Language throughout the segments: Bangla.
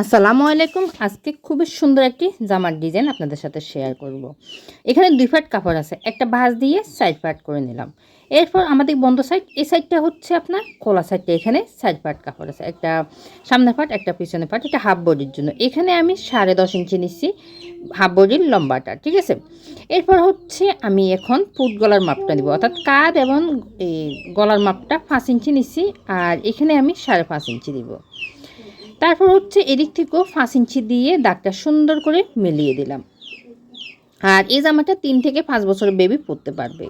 আসসালামু আলাইকুম। আজকে খুবই সুন্দর একটি জামার ডিজাইন আপনাদের সাথে শেয়ার করব। এখানে দুই ফাট কাপড় আছে, একটা ভাঁজ দিয়ে সাইড পাট করে নিলাম। এরপর আমাদের বন্ধ সাইড, এই সাইডটা হচ্ছে আপনার খোলা সাইডটা, এখানে সাইড পাট কাপড় আছে। একটা সামনে পাট একটা পিছনে পাট এটা হাফ বডির জন্য। এখানে আমি সাড়ে দশ ইঞ্চি নিচ্ছি হাফ বডির লম্বাটা, ঠিক আছে? এরপর হচ্ছে আমি এখন ফুট গলার মাপটা নিব, অর্থাৎ কাঁধ এবং এই গলার মাপটা পাঁচ ইঞ্চি নিচ্ছি, আর এখানে আমি সাড়ে পাঁচ ইঞ্চি দিব। তারপর হচ্ছে এদিক থেকেও পাঁচ ইঞ্চি দিয়ে দাগটা সুন্দর করে মিলিয়ে দিলাম। আর এই জামাটা তিন থেকে পাঁচ বছরের বেবি পরতে পারবে।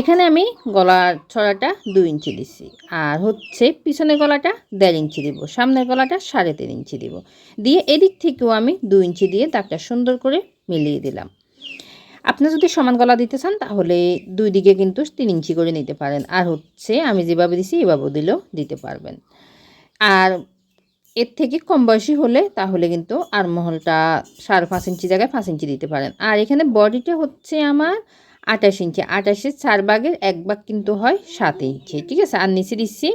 এখানে আমি গলার ছড়াটা দুই ইঞ্চি দিচ্ছি আর হচ্ছে পিছনের গলাটা দেড় ইঞ্চি দিব, সামনের গলাটা সাড়ে তিন ইঞ্চি দিব। দিয়ে এদিক থেকেও আমি দুই ইঞ্চি দিয়ে দাগটা সুন্দর করে মিলিয়ে দিলাম। আপনি যদি সমান গলা দিতে চান, তাহলে দুই দিকে কিন্তু তিন ইঞ্চি করে নিতে পারেন। আর হচ্ছে আমি যেভাবে দিছি এভাবে দিলেও দিতে পারবেন। আর এর থেকে কম বয়সী হলে তাহলে কিন্তু আর মহলটা সাড়ে পাঁচ ইঞ্চি জায়গায় পাঁচ ইঞ্চি দিতে পারেন। আর এখানে বডিটা হচ্ছে আমার আঠাশ ইঞ্চি। আঠাশের চার ভাগের এক ভাগ কিন্তু হয় সাত ইঞ্চি, ঠিক আছে? আর নিচে দিচ্ছি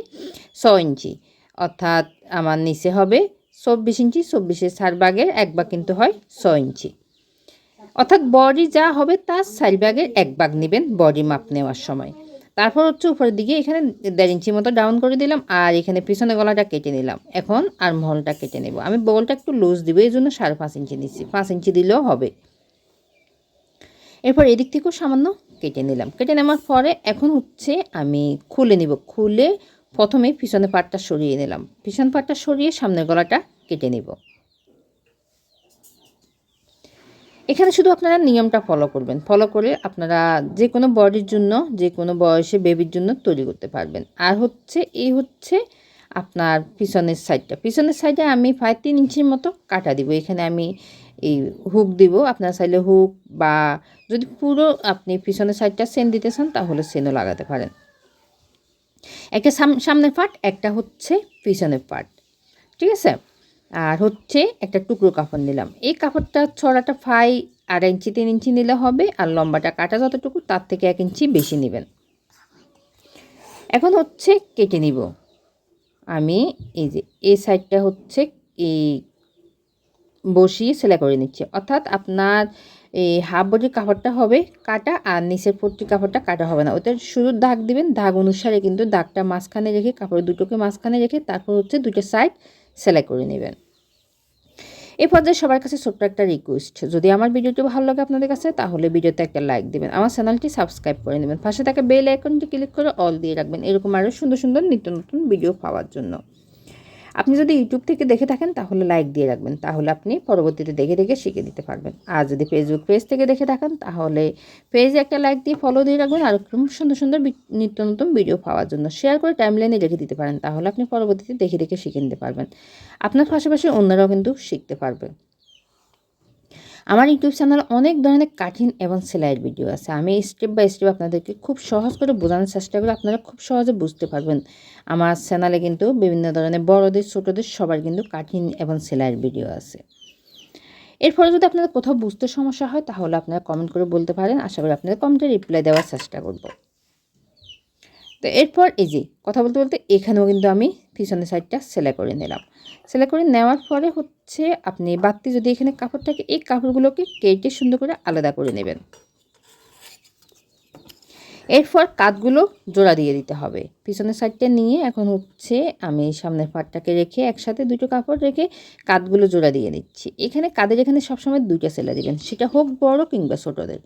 ছ ইঞ্চি। অর্থাৎ আমার নিচে হবে চব্বিশ ইঞ্চি চব্বিশের চার ভাগের এক ভাগ কিন্তু হয় ছ ইঞ্চি। অর্থাৎ বডি যা হবে তার চার ভাগের এক ভাগ নেবেন বডি মাপ নেওয়ার সময়। তারপর হচ্ছে উপরের দিকে এখানে দেড় ইঞ্চি মতো ডাউন করে দিলাম আর এখানে পিছনে গলাটা কেটে নিলাম। এখন আর মহলটা কেটে নেব। আমি বলটা একটু লুজ দিব, এই জন্য সাড়ে পাঁচ ইঞ্চি নিচ্ছি। পাঁচ ইঞ্চি দিলেও হবে। এরপর এদিক থেকেও সামান্য কেটে নিলাম। কেটে নেওয়ার পরে এখন হচ্ছে আমি খুলে নিব। খুলে প্রথমে পিছনে পাটটা সরিয়ে নিলাম। পিছন পাটটা সরিয়ে সামনের গলাটা কেটে নিব। এখানে শুধু আপনারা নিয়মটা ফলো করবেন। ফলো করে আপনারা যে কোনো বডির জন্য যে কোনো বয়সে বেবির জন্য তৈরি করতে পারবেন। আর হচ্ছে এই হচ্ছে আপনার পিছনের সাইডটা পিছনের সাইডে আমি প্রায় তিন ইঞ্চির মতো কাটা দিব। এখানে আমি এই হুক দিব। আপনার চাইলে হুক বা যদি পুরো আপনি পিছনের সাইডটা সেন দিতে চান, তাহলে সেনও লাগাতে পারেন। একটা সামনের পার্ট একটা হচ্ছে পিছনের পার্ট ঠিক আছে? আর হচ্ছে একটা টুকরো কাপড় নিলাম। এই কাপড়টা ছড়াটা ফাই আড়াই ইঞ্চি, তিন ইঞ্চি নিলে হবে আর লম্বাটা কাটা যতটুকু তার থেকে এক ইঞ্চি বেশি নেবেন। এখন হচ্ছে কেটে নিব। আমি এই যে এই সাইডটা হচ্ছে এই বসিয়ে সেলাই করে নিচ্ছে। অর্থাৎ আপনার এই হাফ বডির কাপড়টা হবে কাটা আর নিচের পট্টি কাপড়টা কাটা হবে না। ওটা শুধু দাগ দিবেন। দাগ অনুসারে কিন্তু দাগটা মাঝখানে রেখে কাপড় দুটোকে মাঝখানে রেখে তারপর হচ্ছে দুটো সাইড সেলাই করে নেবেন। এই পর্যায়ে সবার কাছে ছোট্ট একটা রিকোয়েস্ট যদি আমার ভিডিওটি ভালো লাগে আপনাদের কাছে, তাহলে ভিডিওতে একটা লাইক দেবেন। আমার চ্যানেলটি সাবস্ক্রাইব করে নেবেন। পাশে থাকা বেল আইকনটি ক্লিক করে অল দিয়ে রাখবেন। এরকম আরও সুন্দর সুন্দর নিত্য নতুন ভিডিও পাওয়ার জন্য। আপনি যদি ইউটিউব থেকে দেখে থাকেন, তাহলে লাইক দিয়ে রাখবেন। তাহলে আপনি পরবর্তীতে দেখে দেখে শিখে দিতে পারবেন। আর যদি ফেসবুক পেজ থেকে দেখে থাকেন, তাহলে পেজে একটা লাইক দিয়ে ফলো দিয়ে রাখবেন আর সুন্দর সুন্দর নিত্য নতুন ভিডিও পাওয়ার জন্য। শেয়ার করে টাইমলাইনে রেখে দিতে পারেন, তাহলে আপনি পরবর্তীতে দেখে দেখে শিখে নিতে পারবেন। আপনার পাশাপাশি অন্যরাও কিন্তু শিখতে পারবে। আমার ইউটিউব চ্যানেল অনেক ধরনের কাঠিন এবং সেলাইয়ের ভিডিও আছে। আমি স্টেপ বাই স্টেপ আপনাদেরকে খুব সহজ করে বোঝানোর চেষ্টা করি, আপনারা খুব সহজে বুঝতে পারবেন। আমার চ্যানেলে কিন্তু বিভিন্ন ধরনের বড়দের, ছোটদের সবার কিন্তু কাঠিন এবং সেলাইয়ের ভিডিও আছে। এরপরে যদি আপনাদের কোথাও বুঝতে সমস্যা হয়, তাহলে আপনারা কমেন্ট করে বলতে পারেন। আশা করি আপনাদের কমেন্টে রিপ্লাই দেওয়ার চেষ্টা করব। তো এরপর এই যে, কথা বলতে বলতে এখানেও কিন্তু আমি পিছনের সাইডটা সেলাই করে নিলাম। সেলাই করে নেওয়ার পরে হচ্ছে আপনি বাড়তি যদি এখানে কাপড় থাকে, এই কাপড়গুলোকে কেটে সুন্দর করে আলাদা করে নেবেন। এরপর কাঠগুলো জোড়া দিয়ে দিতে হবে। পিছনের সাইডটা নিয়ে এখন হচ্ছে আমি সামনের পাটটাকে রেখে একসাথে দুটো কাপড় রেখে কাঠগুলো জোড়া দিয়ে দিচ্ছি। এখানে কাদের এখানে সবসময় দুইটা সেলাই দিবেন, সেটা হোক বড় কিংবা ছোটোদের।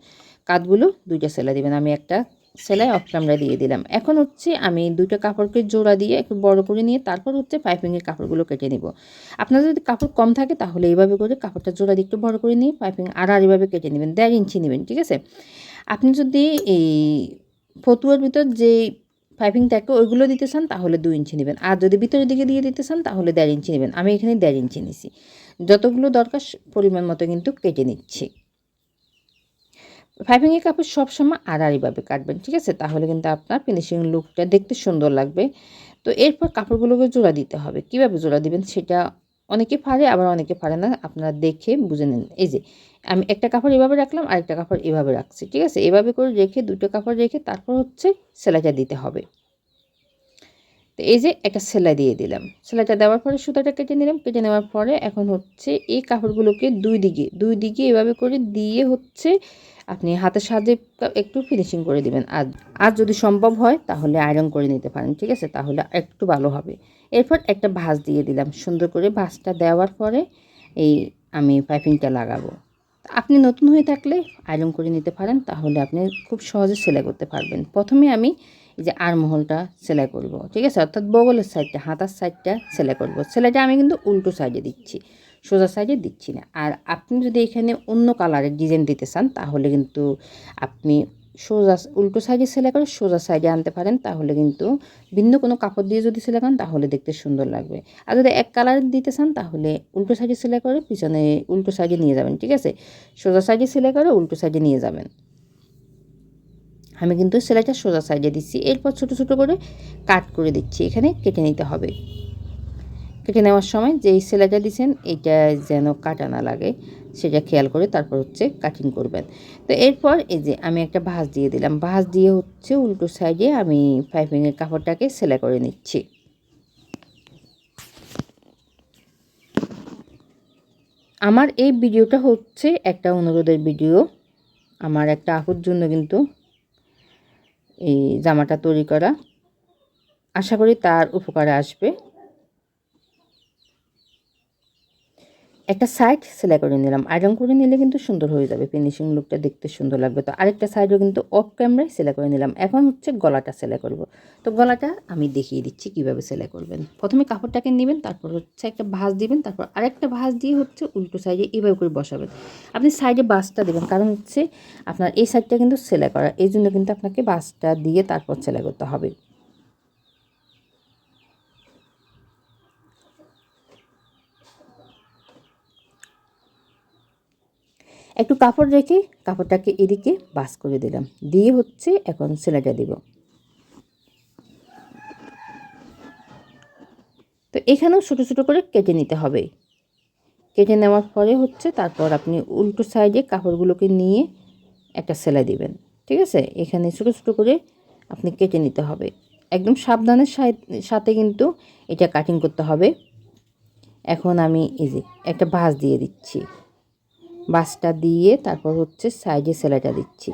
কাঠগুলো দুইটা সেলাই দিবেন, আমি একটা সেলাই অফ আমরা দিয়ে দিলাম। এখন হচ্ছে আমি দুটো কাপড়কে জোড়া দিয়ে একটু বড় করে নিয়ে তারপর হচ্ছে পাইপিংয়ের কাপড়গুলো কেটে নেব। আপনার যদি কাপড় কম থাকে তাহলে এইভাবে করে কাপড়টা জোড়া দিয়ে একটু বড় করে নিয়ে পাইপিং এইভাবে কেটে নেবেন, দেড় ইঞ্চি নেবেন, ঠিক আছে? আপনি যদি এই ফতুয়ার ভিতর যে পাইপিং থাকে ওইগুলো দিতে চান তাহলে দু ইঞ্চি নেবেন। আর যদি ভিতরের দিকে দিয়ে দিতে চান তাহলে দেড় ইঞ্চি নেবেন। আমি এখানে দেড় ইঞ্চি নিছি। যতগুলো দরকার পরিমাণ মতো কিন্তু কেটে নিচ্ছি। ফাইভিংয়ের কাপড় সবসময় আড়াআড়িভাবে কাটবেন, ঠিক আছে? তাহলে কিন্তু আপনার ফিনিশিং লুকটা দেখতে সুন্দর লাগবে। তো এরপর কাপড়গুলোকে জোড়া দিতে হবে। কীভাবে জোড়া দিবেন সেটা অনেকে পারে আবার অনেকে পারে না। আপনারা দেখে বুঝে নিন। এই যে, আমি একটা কাপড় এভাবে রাখলাম আর একটা কাপড় এভাবে রাখছি, ঠিক আছে? এভাবে করে রেখে, দুটো কাপড় রেখে তারপর হচ্ছে সেলাইটা দিতে হবে। তো এই যে একটা সেলাই দিয়ে দিলাম। সেলাইটা দেওয়ার পরে সুতাটা কেটে নিলাম। কেটে নেওয়ার পরে এখন হচ্ছে এই কাপড়গুলোকে দুই দিকে দুই দিকে এভাবে করে দিয়ে হচ্ছে আপনি হাতের সাহায্যে একটু ফিনিশিং করে দিবেন। আর আর যদি সম্ভব হয়, তাহলে আয়রন করে নিতে পারেন, ঠিক আছে? তাহলে একটু ভালো হবে। এরপর একটা ভাঁজ দিয়ে দিলাম। সুন্দর করে ভাঁজটা দেওয়ার পরে এই আমি পাইপিংটা লাগাবো। আপনি নতুন হয়ে থাকলে আয়রন করে নিতে পারেন, তাহলে আপনি খুব সহজে সেলাই করতে পারবেন। প্রথমে আমি এই যে আরমহলটা সেলাই করব, ঠিক আছে? অর্থাৎ বগলের সাইডটা হাতার সাইডটা সেলাই করব। সেলাইটা আমি কিন্তু উল্টো সাইডে দিচ্ছি। সোজা সাইডে দিচ্ছি না। আর আপনি যদি এখানে অন্য কালারের ডিজাইন দিতে চান, তাহলে কিন্তু আপনি সোজা উল্টো সাইডে সেলাই করে সোজা সাইডে আনতে পারেন। তাহলে কিন্তু ভিন্ন কোনো কাপড় দিয়ে যদি সেলাই করেন, তাহলে দেখতে সুন্দর লাগবে। আর যদি এক কালার দিতে চান, তাহলে উল্টো সাইডে সেলাই করে পিছনে উল্টো সাইডে নিয়ে যাবেন, ঠিক আছে? সোজা সাইডে সেলাই করে উল্টো সাইডে নিয়ে যাবেন। আমি কিন্তু সেলাইটা সোজা সাইডে দিচ্ছি। এরপর ছোটো ছোটো করে কাট করে দিচ্ছি। এখানে কেটে নিতে হবে। কেটে নেওয়ার সময় যেই সেলাইটা দিচ্ছেন এইটা যেন কাটা না লাগে, সেটা খেয়াল করে তারপর হচ্ছে কাটিং করবেন। তো এরপর এই যে আমি একটা ভাঁজ দিয়ে দিলাম। ভাঁজ দিয়ে হচ্ছে উল্টো সাইডে আমি পাইপিংয়ের কাপড়টাকে সেলাই করে নিচ্ছি। আমার এই ভিডিওটা হচ্ছে একটা অনুরোধের ভিডিও। আমার একটা আপুর জন্য কিন্তু এই জামাটা তৈরি করা। আশা করি তার উপকারে আসবে। একটা সাইড সেলাই করে নিলাম। আয়রন করে নিলে কিন্তু সুন্দর হয়ে যাবে। ফিনিশিং লুকটা দেখতে সুন্দর লাগবে। তো আরেকটা সাইডও কিন্তু অফ ক্যামেরায় সেলাই করে নিলাম। এখন হচ্ছে গলাটা সেলাই করব। তো গলাটা আমি দেখিয়ে দিচ্ছি কীভাবে সেলাই করবেন। প্রথমে কাপড়টাকে নেবেন, তারপর হচ্ছে একটা ভাঁজ দিবেন, তারপর আরেকটা ভাঁজ দিয়ে হচ্ছে উল্টো সাইডে এইভাবে করে বসাবেন। আপনি সাইডে বাসটা দেবেন। কারণ হচ্ছে আপনার এই সাইডটা কিন্তু সেলাই করা। এই জন্য কিন্তু আপনাকে বাসটা দিয়ে তারপর সেলাই করতে হবে। একটু কাপড় রেখে কাপড়টাকে এদিকে বাস করে দিলাম। দিয়ে হচ্ছে এখন সেলাইটা দিব। তো এখানেও ছোটো ছোটো করে কেটে নিতে হবে। কেটে নেওয়ার পরে হচ্ছে তারপর আপনি উল্টো সাইডে কাপড়গুলোকে নিয়ে একটা সেলাই দিবেন। ঠিক আছে? এখানে ছোটো ছোটো করে আপনি কেটে নিতে হবে। একদম সাবধানের সাথে কিন্তু এটা কাটিং করতে হবে। এখন আমি এই যে একটা ভাঁজ দিয়ে দিচ্ছি। বাসটা দিয়ে তারপর হচ্ছে সাইডে সেলাইটা দিচ্ছি।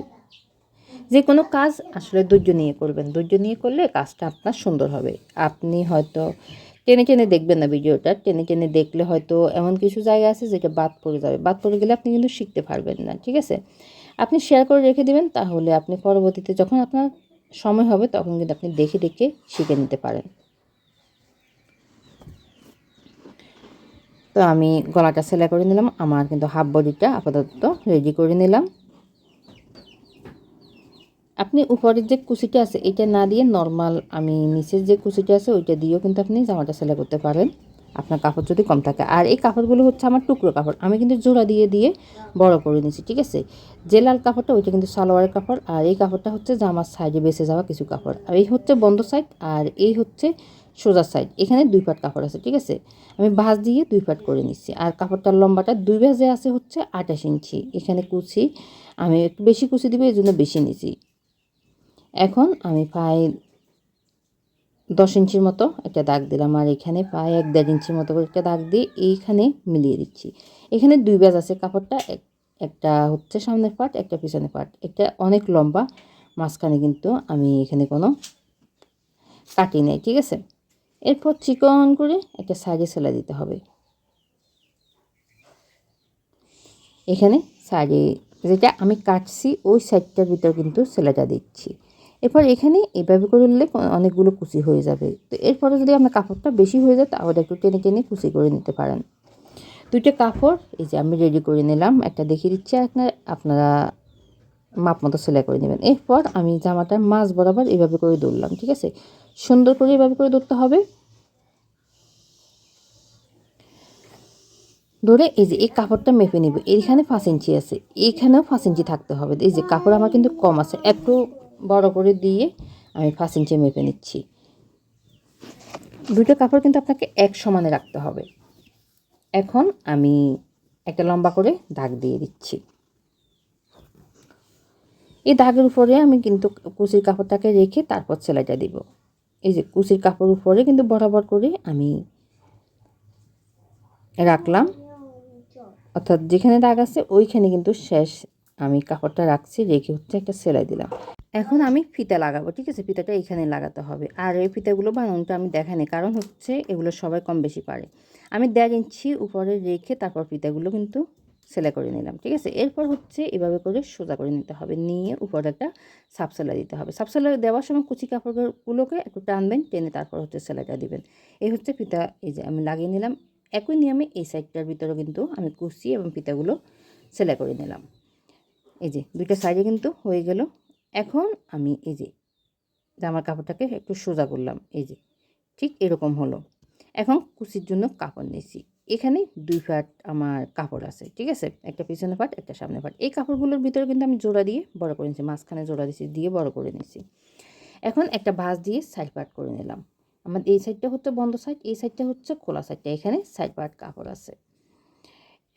যে কোনো কাজ আসলে ধৈর্য নিয়ে করবেন। ধৈর্য নিয়ে করলে কাজটা আপনার সুন্দর হবে। আপনি হয়তো টেনে টেনে দেখবেন না ভিডিওটা। টেনে টেনে দেখলে হয়তো এমন কিছু জায়গা আছে যেটা বাদ পড়ে যাবে। বাদ পড়ে গেলে আপনি কিন্তু শিখতে পারবেন না, ঠিক আছে? আপনি শেয়ার করে রেখে দেবেন, তাহলে আপনি পরবর্তীতে যখন আপনার সময় হবে তখন কিন্তু আপনি দেখে দেখে শিখে নিতে পারেন। তো আমি গলাটা সেলাই করে নিলাম, আমার কিন্তু হাফ বডিটা আপাতত রেডি করে নিলাম। আপনি উপরের যে কুচিটা আছে, এটা না দিয়ে নর্মাল আমি নিচের যে কুচিটা আছে, ওইটা দিয়েও কিন্তু আপনি জামাটা সেলাই করতে পারেন। আপনার কাপড় যদি কম থাকে। আর এই কাপড়গুলো হচ্ছে আমার টুকরো কাপড়। আমি কিন্তু জোড়া দিয়ে দিয়ে বড় করে নিয়েছি, ঠিক আছে? যে লাল কাপড়টা, ওইটা কিন্তু সালোয়ারের কাপড়। আর এই কাপড়টা হচ্ছে জামার সাইডে বেঁচে যাওয়া কিছু কাপড়। আর এই হচ্ছে বন্ধ সাইড আর এই হচ্ছে সোজা সাইড এখানে দুই পাট কাপড় আছে, ঠিক আছে? আমি ভাঁজ দিয়ে দুই পাট করে নিচ্ছি, আর কাপড়টার লম্বাটা দুই ভাজে আছে হচ্ছে আঠাশ ইঞ্চি। এখানে কুচি, আমি একটু বেশি কুচি দিব এই জন্য বেশি নিচ্ছি এখন আমি প্রায় দশ ইঞ্চির মতো একটা দাগ দিলাম, আর এখানে প্রায় এক দেড় ইঞ্চির মতো করে একটা দাগ দিয়ে এইখানে মিলিয়ে দিচ্ছি। এখানে দুই ব্যাজ আছে কাপড়টা একটা হচ্ছে সামনের পাট, একটা পিছনের পাট। এটা অনেক লম্বা, মাঝখানে কিন্তু আমি এখানে কোনো কাটি নেই, ঠিক আছে? এরপর চিকন করে একটা সাইডে সেলাই দিতে হবে। এখানে সাইডে যেটা আমি কাটছি, ওই সাইডটার ভিতর কিন্তু সেলাইটা দিচ্ছি। এরপর এখানে এভাবে করলে অনেকগুলো কুচি হয়ে যাবে। তো এরপরে যদি আপনার কাপড়টা বেশি হয়ে যায়, তাহলে একটু টেনে টেনে কুচি করে নিতে পারেন। দুইটা কাপড়, এই যে আমি রেডি করে নিলাম, একটা দেখিয়ে দিচ্ছি আপনার, আপনারা মাপ মতো সেলাই করে নেবেন। এরপর আমি জামাটার মাছ বরাবর এভাবে করে দৌড়লাম ঠিক আছে? সুন্দর করে এভাবে করে ধরতে হবে। ধরে এই যে, এই কাপড়টা মেপে নিব। এইখানে পাঁচ ইঞ্চি আছে এইখানেও পাঁচ ইঞ্চি থাকতে হবে। এই যে, কাপড় আমার কিন্তু কম আছে, একটু বড় করে দিয়ে আমি পাঁচ ইঞ্চি মেপে নিচ্ছি। দুটো কাপড় কিন্তু আপনাকে এক সমানে রাখতে হবে। এখন আমি একটা লম্বা করে দাগ দিয়ে দিচ্ছি। এই দাগের উপরে আমি কিন্তু কুচির কাপড়টাকে রেখে তারপর সেলাইটা দিব। এই যে কুচির কাপড় উপরে কিন্তু বরাবর করে আমি রাখলাম। অর্থাৎ যেখানে দাগ আছে, ওইখানে কিন্তু শেষ আমি কাপড়টা রাখছি, রেখে হচ্ছে একটা সেলাই দিলাম। এখন আমি ফিতা লাগাবো, ঠিক আছে? ফিতাটা এখানে লাগাতে হবে। আর এই ফিতাগুলো বানানোটা আমি দেখানি কারণ হচ্ছে এগুলো সবাই কম বেশি পারে। আমি দেড় ইঞ্চি উপরে রেখে তারপর ফিতাগুলো কিন্তু সেলাই করে নিলাম, ঠিক আছে? এরপর হচ্ছে এভাবে করে সোজা করে নিতে হবে। নিয়ে উপরে একটা সাপ সেলাই দিতে হবে। সাপ সেলাই দেওয়ার সময় কুচি কাপড়গুলোকে একটু টানবেন, টেনে তারপর হচ্ছে সেলাইটা দিবেন। এই হচ্ছে ফিতা, এই যে আমি লাগিয়ে নিলাম। একই নিয়মে এই সাইডটার ভিতরে কিন্তু আমি কুচি এবং ফিতাগুলো সেলাই করে নিলাম। এই যে দুইটা সাইডে কিন্তু হয়ে গেল। এখন আমি এই যে জামার কাপড়টাকে একটু সোজা করলাম। এই যে ঠিক এরকম হলো। এখন কুচির জন্য কাপড় নিয়েছি। এখানে দুই ফাট আমার কাপড় আছে, ঠিক আছে? একটা পিছনে ফাট একটা সামনে ফাট এই কাপড়গুলোর ভিতরে কিন্তু আমি জোড়া দিয়ে বড় করে নিয়েছি, মাঝখানে জোড়া দিয়েছি দিয়ে বড় করে নিয়েছি। এখন একটা ভাঁজ দিয়ে সাইড পাট করে নিলাম। আমার এই সাইডটা হচ্ছে বন্ধ সাইড এই সাইডটা হচ্ছে খোলা সাইডটা এখানে সাইড পাট কাপড় আছে।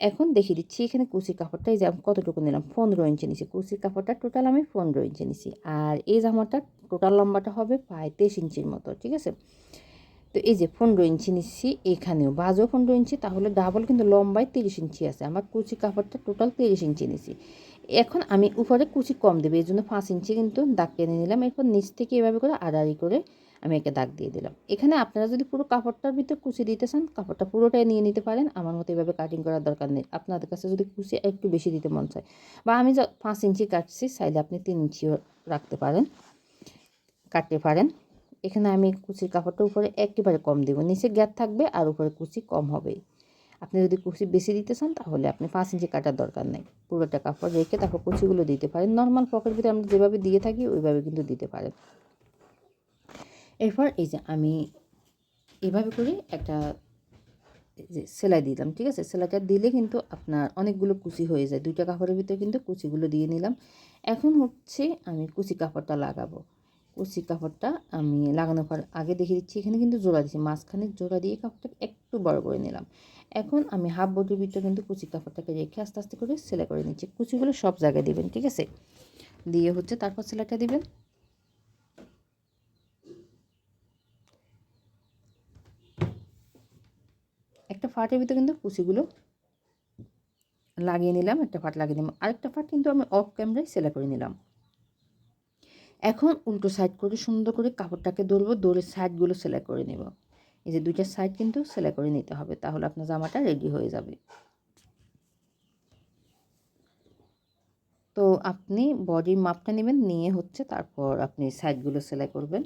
এখন দেখিয়ে দিচ্ছি এখানে কুচির কাপড়টা, এই যে কতটুকু নিলাম? পনেরো ইঞ্চি নিছি কুচির কাপড়টা টোটাল আমি পনেরো ইঞ্চি নিছি। আর এই জামাটা টোটাল লম্বাটা হবে প্রায় তেইশ ইঞ্চির মতো, ঠিক আছে? তো এই যে পনেরো ইঞ্চি নিচ্ছি এখানেও। বাজও পনেরো ইঞ্চি, তাহলে ডাবল কিন্তু লম্বায় তিরিশ ইঞ্চি আছে। আমার কুচি কাপড়টা টোটাল তিরিশ ইঞ্চি নিছি। এখন আমি উপরে কুচি কম দেবে, এই জন্য পাঁচ ইঞ্চি কিন্তু দাগ টেনে নিলাম। এরপর নিচ থেকে এভাবে করে আড়াআড়ি করে আমি একে দাগ দিয়ে দিলাম। এখানে আপনারা যদি পুরো কাপড়টার ভিতরে কুচি দিতে চান কাপড়টা পুরোটাই নিয়ে নিতে পারেন। আমার মতো এভাবে কাটিং করার দরকার নেই। আপনাদের কাছে যদি কুচি একটু বেশি দিতে মন চায়। বা আমি পাঁচ ইঞ্চি কাটছি, চাইলে আপনি তিন ইঞ্চিও রাখতে পারেন, কাটতে পারেন। এখানে আমি কুচির কাপড়টা উপরে একেবারে কম দেবো। নিচে গ্যাপ থাকবে আর উপরে কুচি কম হবে আপনি যদি কুচি বেশি দিতে চান, তাহলে আপনি পাঁচ ইঞ্চি কাটার দরকার নেই। পুরোটা কাপড় রেখে তারপর কুচিগুলো দিতে পারেন। নর্মাল পকেট ভিতরে আমরা যেভাবে দিয়ে থাকি, ওইভাবে কিন্তু দিতে পারেন। এরপর এই যে আমি এভাবে করে একটা যে সেলাই দিলাম, ঠিক আছে? সেলাইটা দিলে কিন্তু আপনার অনেকগুলো কুচি হয়ে যায়। দুইটা কাপড়ের ভিতরে কিন্তু কুচিগুলো দিয়ে নিলাম। এখন হচ্ছে আমি কুচি কাপড়টা লাগাবো। কুচি কাপড়টা আমি লাগানোর পর আগে দেখিয়ে দিচ্ছি, এখানে কিন্তু জোড়া দিচ্ছি মাঝখানে জোড়া দিয়ে কাপড়টাকে একটু বড় করে নিলাম। এখন আমি হাফ বডির ভিতরে কিন্তু কুচি কাপড়টাকে রেখে আস্তে আস্তে করে সেলাই করে নিচ্ছি। কুচিগুলো সব জায়গায় দিবেন, ঠিক আছে? দিয়ে হচ্ছে তারপর সেলাইটা দিবেন। একটা ফাটের ভিতরে কিন্তু কুচিগুলো লাগিয়ে নিলাম, একটা ফাট লাগিয়ে নিলাম। আরেকটা ফাট কিন্তু আমি অফ ক্যামেরায় সেলাই করে নিলাম। এখন উল্টো সাইড করে সুন্দর করে কাপড়টাকে ধরবো দৌড়ে সাইডগুলো সেলাই করে নেব। এই যে দুইটা সাইড কিন্তু সেলাই করে নিতে হবে, তাহলে আপনার জামাটা রেডি হয়ে যাবে। তো আপনি বডির মাপটা নেবেন, নিয়ে হচ্ছে তারপর আপনি সাইডগুলো সেলাই করবেন।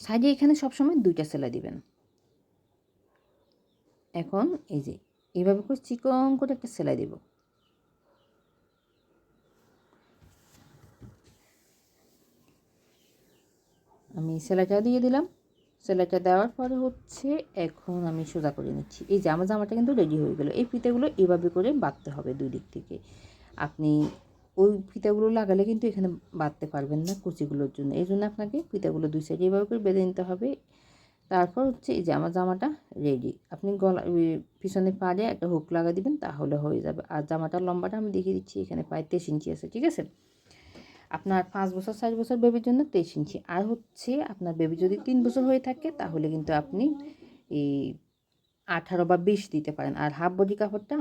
সাইডে এখানে সবসময় দুইটা সেলাই দিবেন। এখন এই যে এইভাবে করে চিকন করে একটা সেলাই দিব। আমি সেলাইটা দিয়ে দিলাম। সেলাইটা দেওয়ার পরে হচ্ছে এখন আমি সোজা করে নিচ্ছি। এই জামা জামাটা কিন্তু রেডি হয়ে গেলো। এই ফিতেগুলো এভাবে করে বাঁধতে হবে দুই দিক থেকে। আপনি ওই ফিতাগুলো লাগালে কিন্তু এখানে বাঁধতে পারবেন না কুচিগুলোর জন্য। এই জন্য আপনাকে ফিতাগুলো দুই সাইডে এভাবে করে বেঁধে নিতে হবে। তারপর হচ্ছে এই জামা জামাটা রেডি আপনি গলা পিছনে পাড়ে একটা হুক লাগা দিবেন, তাহলে হয়ে যাবে। আর জামাটার লম্বাটা আমি দেখিয়ে দিচ্ছি, এখানে প্রায় তেইশ ইঞ্চি আছে, ঠিক আছে? আপনার পাঁচ বছর চার বছর বেবির জন্য তেইশ ইঞ্চি। আর হচ্ছে আপনার বেবি যদি তিন বছর হয়ে থাকে, তাহলে কিন্তু আপনি এই আঠারো বা বিশ দিতে পারেন। আর হাফ বডি কাপড়টা